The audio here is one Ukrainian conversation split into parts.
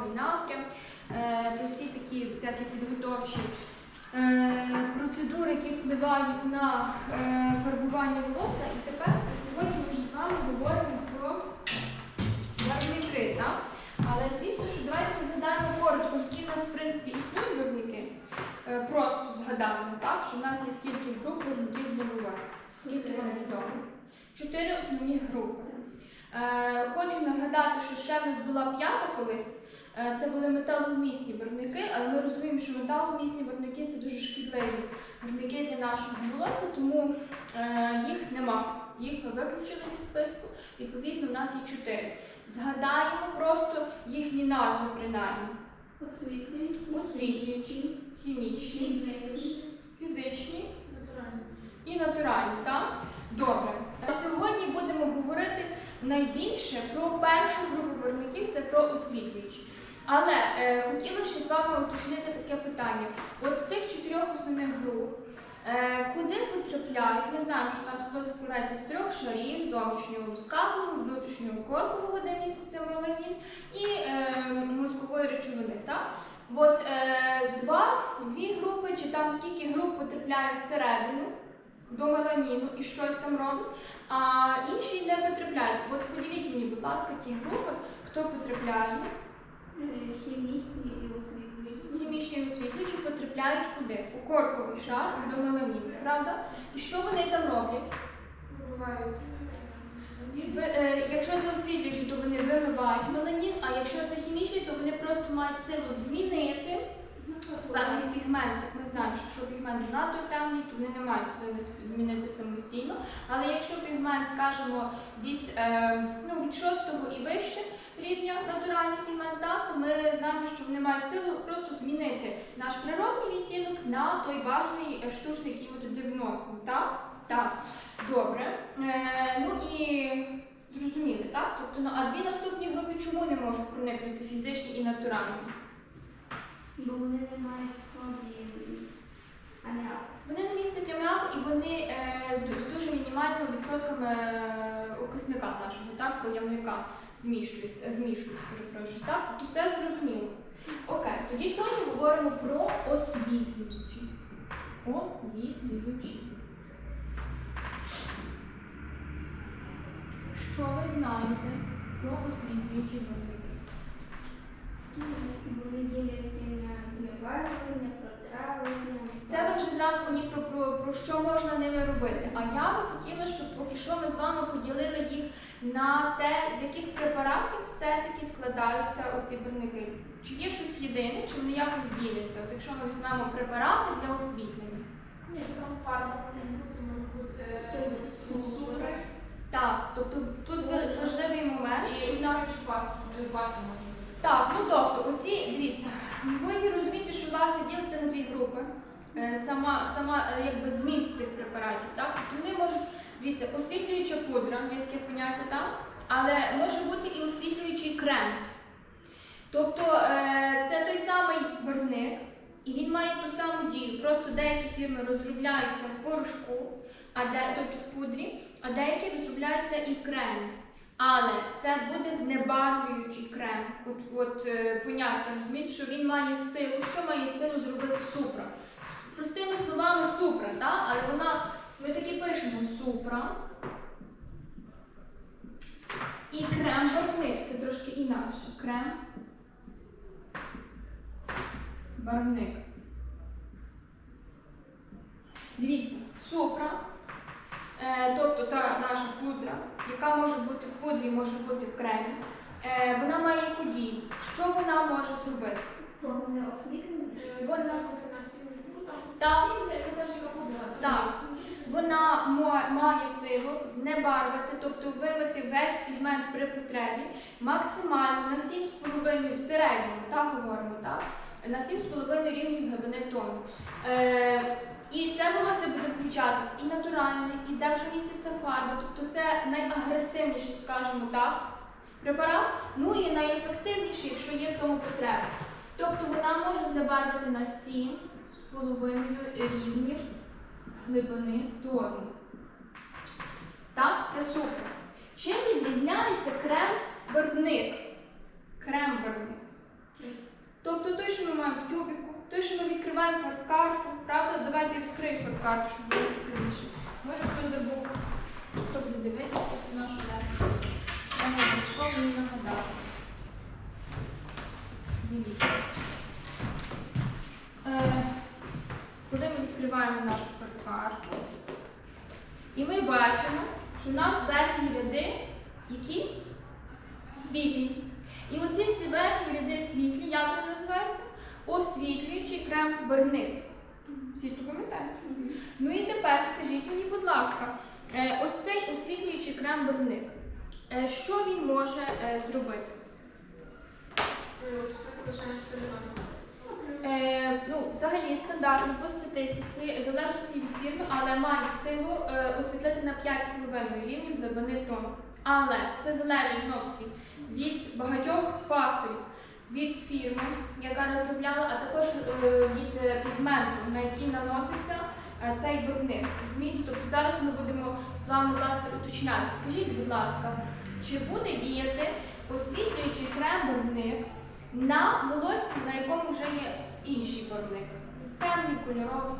здоровий напрям, е, всі такі всякі підготовчі е, процедури, які впливають на е, фарбування волосся. І тепер сьогодні ми вже з вами говоримо про барвники. Але звісно, що давайте згадаємо коротко, які в нас в принципі існують барвники. Просто згадаємо, так, що в нас є скільки груп барвників для волосся. Скільки вам відомо? Чотири основні групи. Хочу нагадати, що ще в нас була п'ята колись. Е, Це були металовмісні барвники, але ми розуміємо, що металовмісні барвники це дуже шкідливі барвники для нашого волосся, тому е, їх нема. Їх ми виключили зі списку. Відповідно, в нас є чотири. Згадаємо просто їхні назви принаймні. Освітлюючі, хімічні, фізичні і натуральні, так? Добре. Сьогодні будемо говорити найбільше про першу групу барвників, це про освітлюючі. Але е, хотіла ще з вами уточнити таке питання. От з тих чотирьох основних груп, е, куди потрапляють, ми знаємо, що у нас волосся складається з трьох шарів, зовнішнього лускавого, внутрішнього коркового, де міститься меланін, і е, мозкової речовини. Так? От е, два, дві групи, чи там скільки груп потрапляє всередину до меланіну і щось там робить, а інші не потрапляють. От поділіть мені, будь ласка, ті групи, хто потрапляє, хімічні і освітлюючі потрапляють куди? У корковий шар до меланіну, правда? І що вони там роблять? Ви, е, якщо це освітлюючі, то вони вимивають меланін, а якщо це хімічні, то вони просто мають силу змінити в певних пігментах. Ми знаємо, що якщо пігмент надто темний, то вони не мають сили змінити самостійно. Але якщо пігмент, скажімо, від, е, ну, від 6 і вище рівня натуральний пігмент, то ми знаємо, що вони мають силу просто змінити наш природний відтінок на той бажаний штучний, який ми туди вносимо. Так? Так, добре. Е, ну і зрозуміли, так? Тобто, ну, а дві наступні групи чому не можуть проникнути фізичні і натуральні? Бо вони не мають собі. Вони не містять аміаку і вони е, з дуже мінімальними відсотками е, окисника нашого, так, проявника зміщуються, змішуються, перепрошую, так? Тобто це зрозуміло. Окей, тоді сьогодні говоримо про освітлюючі. Освітлюючі. Що ви знаєте про освітлюючі протравлення. Це ви вже зразу мені про, про, про що можна ними робити. А я би хотіла, щоб поки що ми з вами поділили їх на те, з яких препаратів все-таки складаються оці барвники. Чи є щось єдине, чи вони якось діляться? От якщо ми візьмемо препарати для освітлення. Ні, там фарба може бути, може бути е, супер. Так, тобто тут ви- важливий момент, що в нас І паска паска може бути. Так, ну тобто, оці, дивіться, ви повинні розуміти, що власне ділиться на дві групи. Е, Сама, сама е, якби зміст цих препаратів, так? Тобто вони можуть, дивіться, освітлююча пудра, є таке поняття там, але може бути і освітлюючий крем. Тобто е, це той самий барвник, і він має ту саму дію. Просто деякі фірми розробляються в порошку, тобто в пудрі, а деякі розробляються і в кремі. Але це буде знебарвлюючий крем. От, от е, поняття, розумієте, що він має силу. Що має силу зробити супра? Простими словами супра, так? але вона, ми таки пишемо супра. І крем барвник, це трошки інакше. Крем. Барвник. Dивіться, супра. Е, тобто та наша пудра, яка може бути в пудрі, може бути в кремі, е, вона має яку дію. Що вона може зробити? Вона-. Так. Вона має силу знебарвити, тобто вимити весь пігмент при потребі максимально на 7,5 в середньому, так говоримо, так? На 7,5 рівні глибини тону. Е, і це волосся буде включатись і натуральне, і де вже міститься фарба. Тобто це найагресивніший, скажімо так, препарат, ну і найефективніший, якщо є в тому потреба. Тобто вона може знебарвити на 7,5 рівнів глибини тону. Так, це супер. Чим відрізняється крем-барвник? Крем-барвник. Тобто той, що ми маємо в тюбіку, той, що ми відкриваємо фарб-карту, правда? Давайте я відкрию фарб-карту, щоб було цікавіше. Може хто забув, хто буде дивитися нашу лекцію. Я не обов'язково не нагадала. Дивіться. Е, ми відкриваємо нашу фарб-карту, і ми бачимо, що у нас верхні ряди, які світлі. І оці всі верхні ряди світлі, як вони називаються? Освітлюючий крем барвник. Всі то пам'ятають? Ну і тепер скажіть мені, будь ласка, е, ось цей освітлюючий крем барвник. е, Що він може е, зробити? Звичайно, що не Е, ну, взагалі стандартно по статистиці, в залежності від фірми, але має силу е, освітлити на 5,5 рівнів глибини тону. Але це залежить знов таки від багатьох факторів. Від фірми, яка розробляла, а також е, від пігменту, на який наноситься е, цей барвник. Розумієте? Тобто зараз ми будемо з вами власне уточняти. Скажіть, будь ласка, чи буде діяти освітлюючий крем-барвник на волосся, на якому вже є інший барвник? Темний, кольоровий?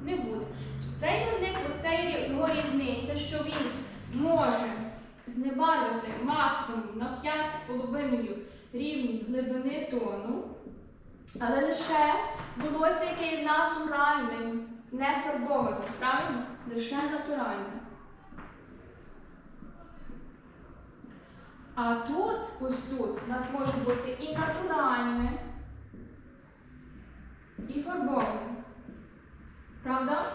Не буде. Цей барвник, оце його різниця, що він може знебарвити максимум на 5,5 рівнів глибини тону, але лише волосся, яке є натуральним, не фарбованим, правильно? Лише натуральне. А тут, ось тут, у нас може бути і натуральне, і фарбоване. Правда?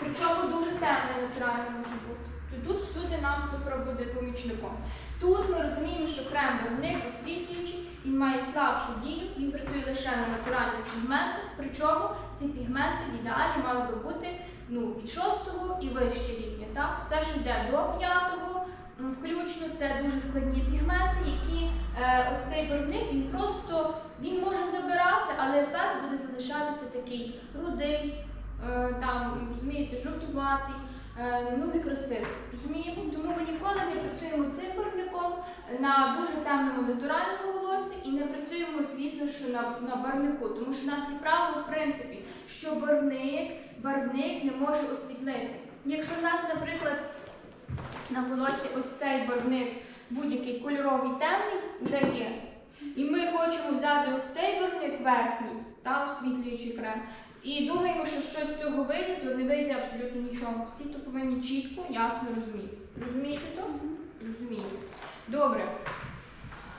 Причому дуже темне натуральне може бути. Тут всюди нам супер буде помічником. Тут ми розуміємо, що крем барвник освітлюючий, він має слабшу дію, він працює лише на натуральних пігментах, причому ці пігменти в ідеалі мали би бути ну, від 6 і вище рівня. Так? Все, що йде до 5 м, включно, це дуже складні пігменти, які е, ось цей барвник він просто він може забирати, але ефект буде залишатися такий рудий, е, там, розумієте, жовтуватий. Е, ну, некрасиво. Розуміємо? Тому ми ніколи не працюємо цим барвником на дуже темному натуральному волосі і не працюємо, звісно, що на, на барвнику. Тому що в нас є правило, в принципі, що барвник, барвник не може освітлити. Якщо в нас, наприклад, на волосі ось цей барвник будь-який кольоровий темний вже є. І ми хочемо взяти ось цей барвник верхній та освітлюючий крем. І думаємо, що щось з цього вийде, то не вийде абсолютно нічого. Всі то повинні чітко, ясно розуміти. Розумієте то? Розумієте. Добре.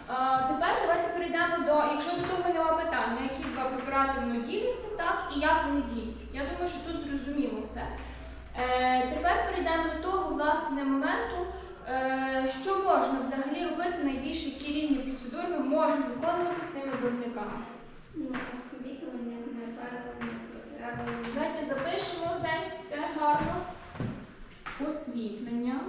А, тепер давайте перейдемо до, якщо до того нема питань, на які два препарати воно діляться, так, і як вони діють. Я думаю, що тут зрозуміло все. Е, тепер перейдемо до того власне моменту, е, що можна взагалі робити найбільше, які різні процедури ми можемо виконувати цими виробниками. Ну, освітлення, небарвлення. Давайте запишемо десь це гарно. Освітлення.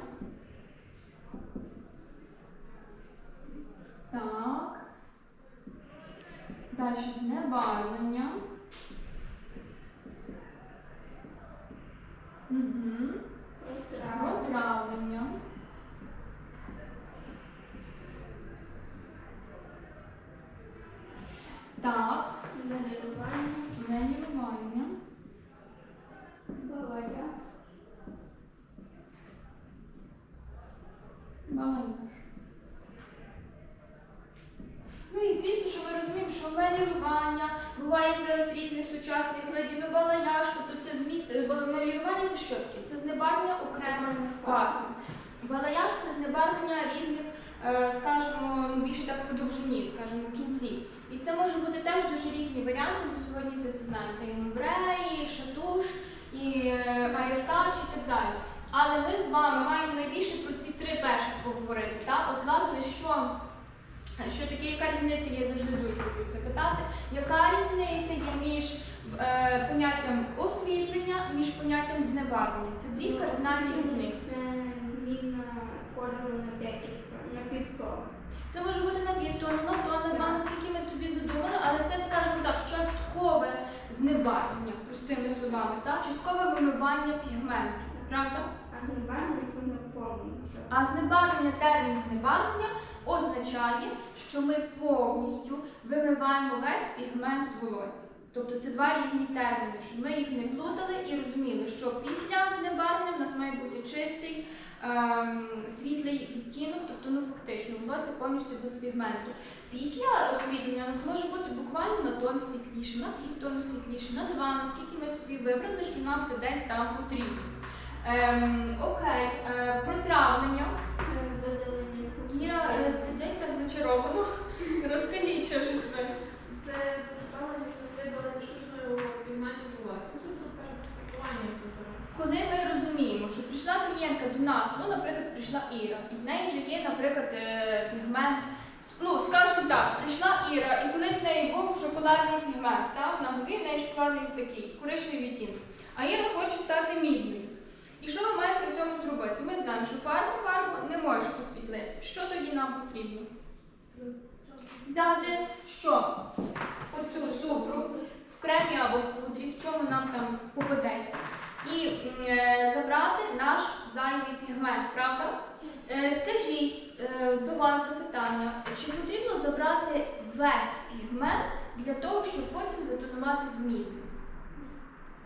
Так. Далі знебарвлення. Угу. Протравлення. Так. Моделювання. Венілування. Балая. Баланж. Ну і звісно, що ми розуміємо, що малювання буває зараз різних сучасних видів і балаяж, тобто це зміст малювання це що таке? Це знебарвлення окремих фаз. Балаяж це знебарвлення різних, е, скажімо, ну більше так по довжині, скажімо, кінців. І це може бути теж дуже різні варіанти. Ми сьогодні це все знаємо. Це і мембреї, і шатуш, і е, айртач, і так далі. Але ми з вами маємо найбільше про ці три перших поговорити. Так? От, власне, що, що таке, яка різниця є, завжди дуже люблю це питати. Яка різниця є між е, поняттям освітлення між поняттям знебарвлення? Це дві кардинальні різниці. Це зміна кольору на декілька, на півтора. Це може бути на півтону, на тон, на два, наскільки ми собі задумали, але це, скажімо так, часткове знебарвлення, простими словами, так? часткове вимивання пігменту. Правда? А небарвлення воно повністю. А знебарвлення, термін знебарвлення означає, що ми повністю вимиваємо весь пігмент з волосся. Тобто це два різні терміни, щоб ми їх не плутали і розуміли, що після знебарвлення в нас має бути чистий ем, світлий відтінок, тобто ну фактично волосся повністю без пігменту. Після освітлення у нас може бути буквально на тон світліше, на півтону світліше, на два, наскільки ми собі вибрали, що нам це десь там потрібно. Ем, окей, е, протравлення. Видалення Іра е, сидить так зачаровано. Розкажіть, що ж ви. Це представлення це видалення штучного пігменту з все. Коли ми розуміємо, що прийшла клієнтка до нас, ну, наприклад, прийшла Іра, і в неї вже є, наприклад, е, пігмент. Ну, скажімо так, прийшла Іра, і колись в неї був шоколадний пігмент, так? На голові в неї шоколадний такий, коричневий відтінок. А Іра хоче стати мідною. І що ми маємо при цьому зробити? Ми знаємо, що фарба фарбу не може освітлити. Що тоді нам потрібно? Взяти що? Оцю цукру в кремі або в пудрі, в чому нам там попадеться, і е, забрати наш зайвий пігмент, правда? Е, Скажіть е, до вас запитання, чи потрібно забрати весь пігмент для того, щоб потім затонувати в мідну?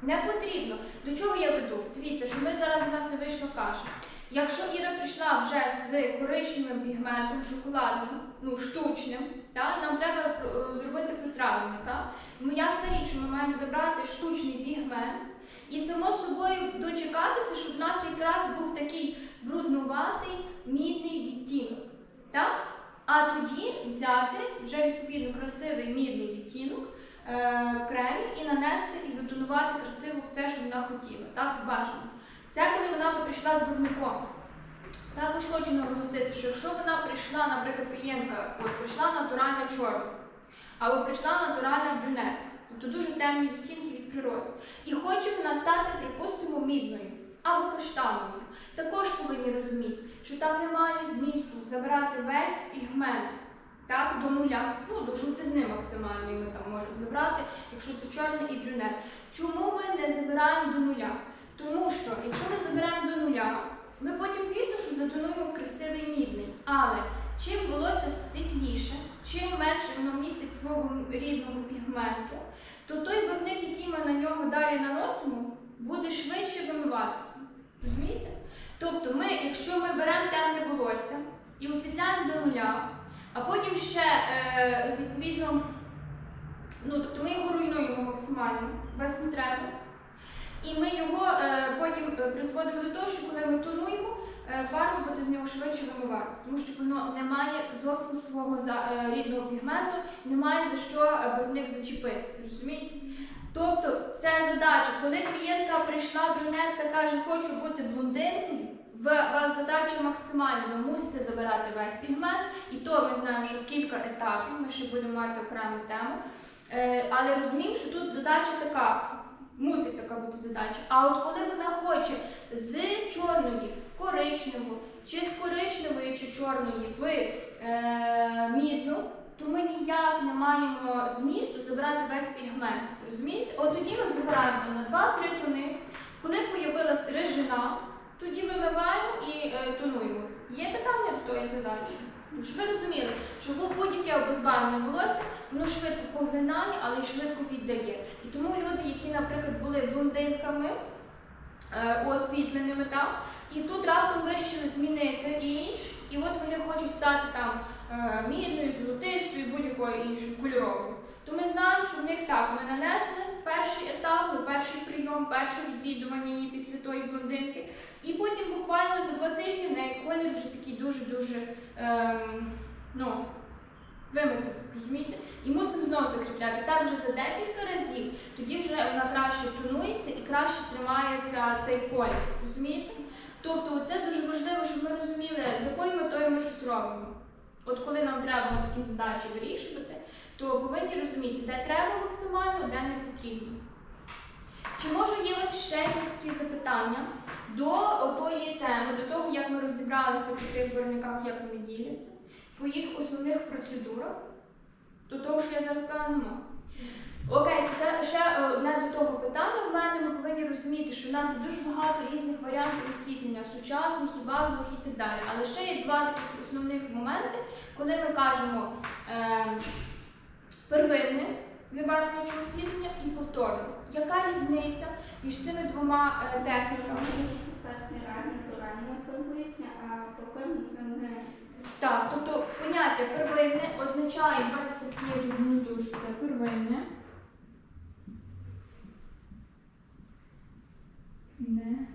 Не потрібно. До чого я веду? Дивіться, що ми зараз у нас не вийшло каша. Якщо Іра з коричневим пігментом, шоколадним, ну штучним, та, нам треба е, зробити протравлення. Та? Ну ясна річ, ми маємо забрати штучний пігмент і само собою дочекатися, щоб в нас якраз був такий бруднуватий мідний відтінок. Так? А тоді взяти вже відповідно красивий мідний відтінок е, в кремі і нанести і затонувати красиво в те, що вона хотіла, так, в бажано. Це коли вона би прийшла з бровником. Також хочу наголосити, що якщо вона прийшла, наприклад, клієнтка, от прийшла натуральна чорна, або прийшла натуральна брюнетка, тобто дуже темні відтінки від природи, і хоче вона стати, припустимо, мідною або каштановою, також повинні розуміти, що там немає змісту забирати весь пігмент так, до нуля, ну до жовтизни максимальної ми там можемо забрати, якщо це чорний і брюнет. Чому ми не забираємо до нуля? Тому що якщо ми забираємо до нуля, ми потім, звісно, що затонуємо в красивий мідний. Але чим волосся світліше, чим менше воно містить свого рідного пігменту, то той барвник, який ми на нього далі наносимо, буде швидше вимиватися. Розумієте? Тобто, ми, якщо ми беремо темне волосся і освітляємо до нуля, а потім ще е, відповідно, ну тобто ми його руйнуємо максимально без потреби. І ми його е, потім е, призводимо до того, що коли ми тонуємо, фарба буде з нього швидше вимиватися, тому що воно не має зовсім свого е, рідного пігменту, немає за що е, барвник зачепитися, розумієте? Тобто це задача, коли клієнтка прийшла, брюнетка каже, хочу бути блондинкою, в вас задача максимальна, ви мусите забирати весь пігмент, і то ми знаємо, що кілька етапів, ми ще будемо мати окрему тему. Е, але розуміємо, що тут задача така, мусить така бути задача. А от коли вона хоче з чорної коричневу, чи з коричневої чи чорної в е, мідну, то ми ніяк не маємо змісту забрати весь пігмент. Розумієте? От тоді ми забираємо на 2-3 тони. Коли появилась режина, тоді вимиваємо і е, тонуємо. Є питання до тої задачі? Ну, Щоб ви розуміли, що будь-яке обезбарвлене волосся, воно швидко поглинає, але й швидко віддає. І тому люди, які, наприклад, були блондинками, е, освітленими там, і тут раптом вирішили змінити імідж, і от вони хочуть стати там е, мідною, золотистою, будь-якою іншою кольоровою. То ми знаємо, що в них так, ми нанесли перший етап, ну, перший прийом, перше відвідування її після тої блондинки. І потім буквально за два тижні в неї колір вже такий дуже-дуже ем, ну, вимитий, розумієте? І мусимо знову закріпляти. Так вже за декілька разів, тоді вже вона краще тонується і краще тримається цей колір. Розумієте? Тобто це дуже важливо, щоб ми розуміли, з якою метою ми щось робимо. От коли нам треба такі задачі вирішувати, то повинні розуміти, де треба максимально, де не потрібно. Чи може є вас ще якісь такі запитання до тої теми, до того, як ми розібралися по тих барвниках, як вони діляться, по їх основних процедурах, до того, що я зараз сказала, нема. Окей, тоді ще е, одне до того питання в мене. Ми повинні розуміти, що в нас є дуже багато різних варіантів освітлення, сучасних і базових і так далі. Але ще є два таких основних моменти, коли ми кажемо е, первинне знебарвлююче освітлення і повторне. Яка різниця між цими двома е, техніками? Так, тобто поняття первинне означає, давайте все-таки що це первинне. Не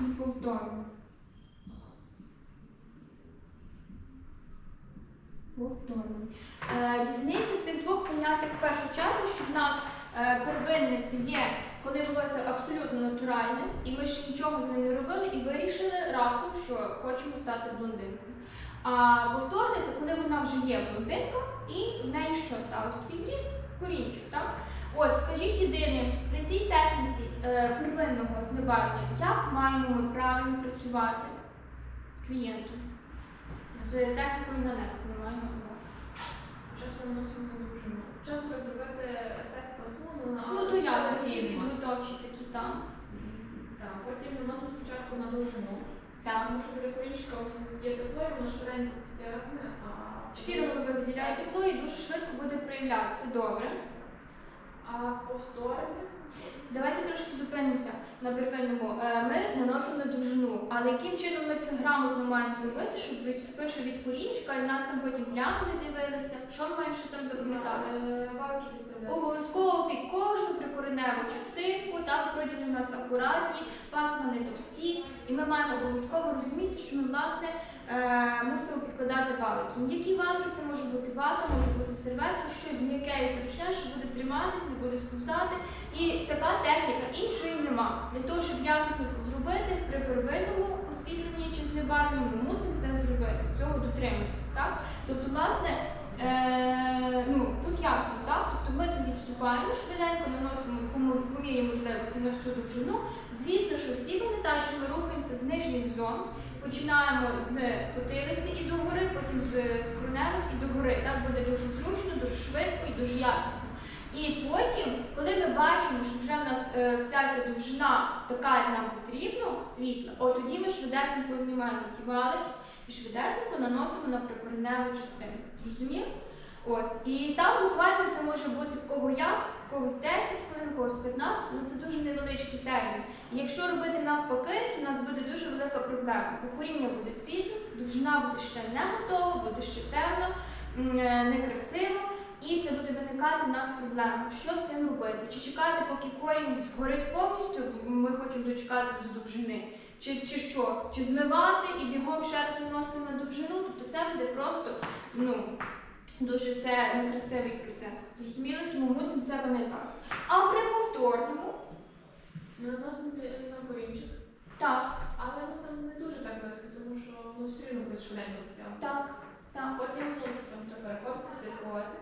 і повторне. Повторне. Е, різниця цих двох поняттях в першу чергу, що в нас е, первинне це є, коли волосся абсолютно натуральне, і ми ще нічого з ним не робили, і вирішили раптом, що хочемо стати блондинкою. А повторне це коли вона вже є блондинка, і в неї що сталося? Відріс корінчик, так? От, скажіть єдине, при цій техніці е, первинного знебарвлення, як маємо ми правильно працювати з клієнтом? З технікою нанесення маємо у вас. Спочатку наносимо на довжину. Спочатку зробити тест по свому на Ну, то я всі підготовчі такі там. Так, потім наносимо спочатку на довжину. Так. Тому що біля корінчика є тепло, і воно швиденько підтягне, а Шкіра ви виділяє тепло і дуже швидко буде проявлятися. Добре. А повторне Давайте трошки зупинимося на первинному. Е, Ми наносимо на довжину, але яким чином ми це грамотно маємо зробити, щоб відступивши від корінчика, і в нас там потім плями не з'явилися. Що ми маємо ще там запам'ятати? Е, валки. Обов'язково під кожну прикореневу частинку, так пройдені в нас акуратні, пасма не товсті, і ми маємо обов'язково розуміти, що ми власне е, мусимо підкладати валики. М'які валики це може бути вата, може бути серветка, щось м'яке і зручне, що буде триматись, не буде сповзати. І така техніка іншої нема. Для того, щоб якісно це зробити, при первинному освітленні чи знебарвленні ми мусимо це зробити, цього дотриматися. Тобто, власне, е, ну, тут ясно, так? Тобто ми це відступаємо, швиденько наносимо по мірі можливості на всю довжину. Звісно, що всі пам'ятають, що ми рухаємося з нижніх зон. Починаємо з потилиці і догори, потім з скроневих і догори. Так буде дуже зручно, дуже швидко і дуже якісно. І потім, коли ми бачимо, що вже в нас е, вся ця довжина така, як нам потрібно, світла, от тоді ми швидесенько знімаємо ті валики і швидесенько наносимо на прикореневу частину. Зрозуміли? Ось. І там буквально це може бути в кого як, в когось 10 хвилин, в когось 15, ну це дуже невеличкий термін. І якщо робити навпаки, то у нас буде дуже велика проблема. Бо коріння буде світло, довжина буде ще не готова, буде ще темно, е, некрасиво. І це буде виникати в нас проблема. Що з цим робити? Чи чекати, поки корінь згорить повністю, бо ми хочемо дочекатися до довжини, чи, чи що? Чи змивати і бігом ще раз наносити на довжину? Тобто це буде просто ну, дуже все некрасивий процес. Зрозуміли? Тому мусимо це пам'ятати. А при повторному, Ми наносимо на корінчик. так, Але ну, там не дуже так близько, тому що ну, все рівно буде швиденько підтягнути. так, так, Потім ну, там треба переходити, слідкувати.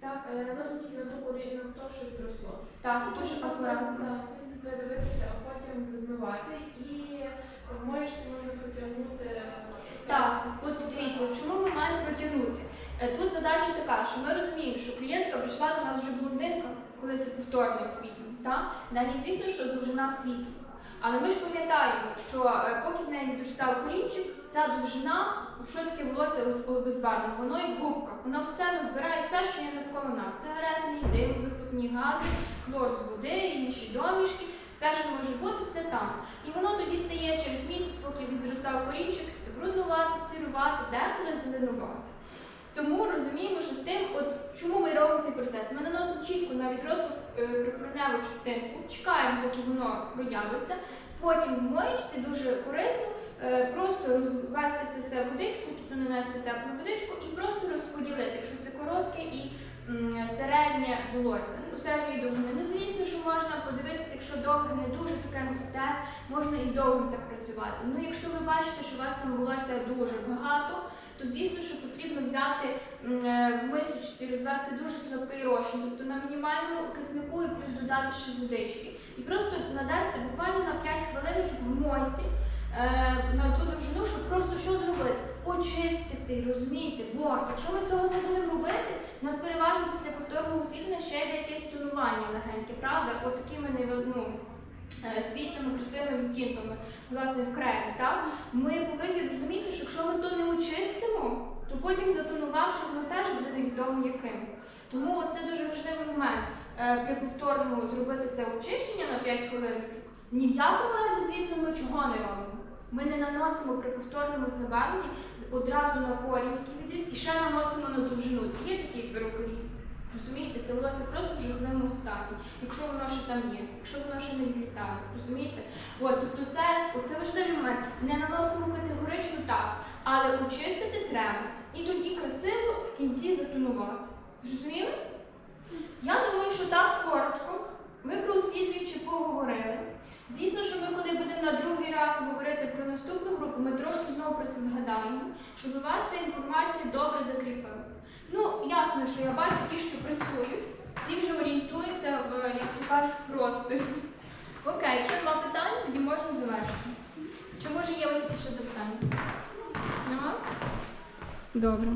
так, Е, Наносимо тільки на ту корінь, на те, що відросло. так, дуже акуратно. Так, треба дивитися, а потім змивати і в моєчці можна протягнути. Так, от дивіться, чому ми маємо протягнути? Е, Тут задача така, що ми розуміємо, що клієнтка прийшла до нас вже блондинка, коли це повторне освітлення. Так? Далі, звісно, що довжина світла. Але ми ж пам'ятаємо, що е, поки в неї не корінчик, ця довжина, що таке волосся безбарвне, воно як губка, воно все вбирає все, що є навколо нас. Сигаретний дим, вихлопні гази, хлор з води, інші домішки, все, що може бути, все там. І воно тоді стає через місяць, поки відростав корінчик, бруднувати, сирувати, деколи зеленувати. Тому розуміємо, що з тим, от чому ми робимо цей процес? Ми наносимо чітко на відрослу е, частинку, чекаємо, поки воно проявиться. Потім в моєчці дуже корисно е, просто розвести це все водичку, тобто нанести теплу водичку і просто розподілити, якщо це коротке і середнє волосся, ну, середньої довжини. Ну, звісно, що можна подивитися, якщо довге не дуже таке густе, можна і з довгим так працювати. Ну, якщо ви бачите, що у вас там волосся дуже багато, то звісно, що потрібно взяти е, в мисочці, розвести дуже слабкий розчин, тобто на мінімальному киснику і плюс додати ще водички. І просто надасти буквально на 5 хвилиночок в мойці е, на ту довжину, щоб просто що зробити? Очистити, розумієте? Бо якщо ми цього не будемо робити, У нас переважно після повторного освітлення ще йде якесь тонування легеньке, правда? От такими невидну. е, Світлими, красивими відтінками, власне, в кремі. Так? Ми повинні розуміти, що якщо ми то не очистимо, то потім затонувавши, воно теж буде невідомо яким. Тому це дуже важливий момент. Е, При повторному зробити це очищення на 5 хвилиночок. Ні в якому разі, звісно, ми чого не робимо. Ми не наносимо при повторному знебарвленні одразу на корінь, який відріс, і ще наносимо на довжину. Є такі перукарі. Розумієте, це волосся просто в жахливому стані, якщо там є, якщо воно ще не відлітає. Розумієте? От, тобто це, оце важливий момент. Не наносимо категорично так, але очистити треба. І тоді красиво в кінці затонувати. Зрозуміли? Я думаю, що так коротко. Ми про освітлюючи поговорили. Звісно, що ми, коли будемо на другий раз говорити про наступну групу, ми трошки знову про це згадаємо, щоб у вас ця інформація добре закріпилася. Ну, ясно, що я бачу ті, що працюють, ті вже орієнтуються в, як то кажуть, просто. Окей, якщо нема питань, тоді можна завершити. Чи може є у вас якісь ще запитання? Нема? Добре.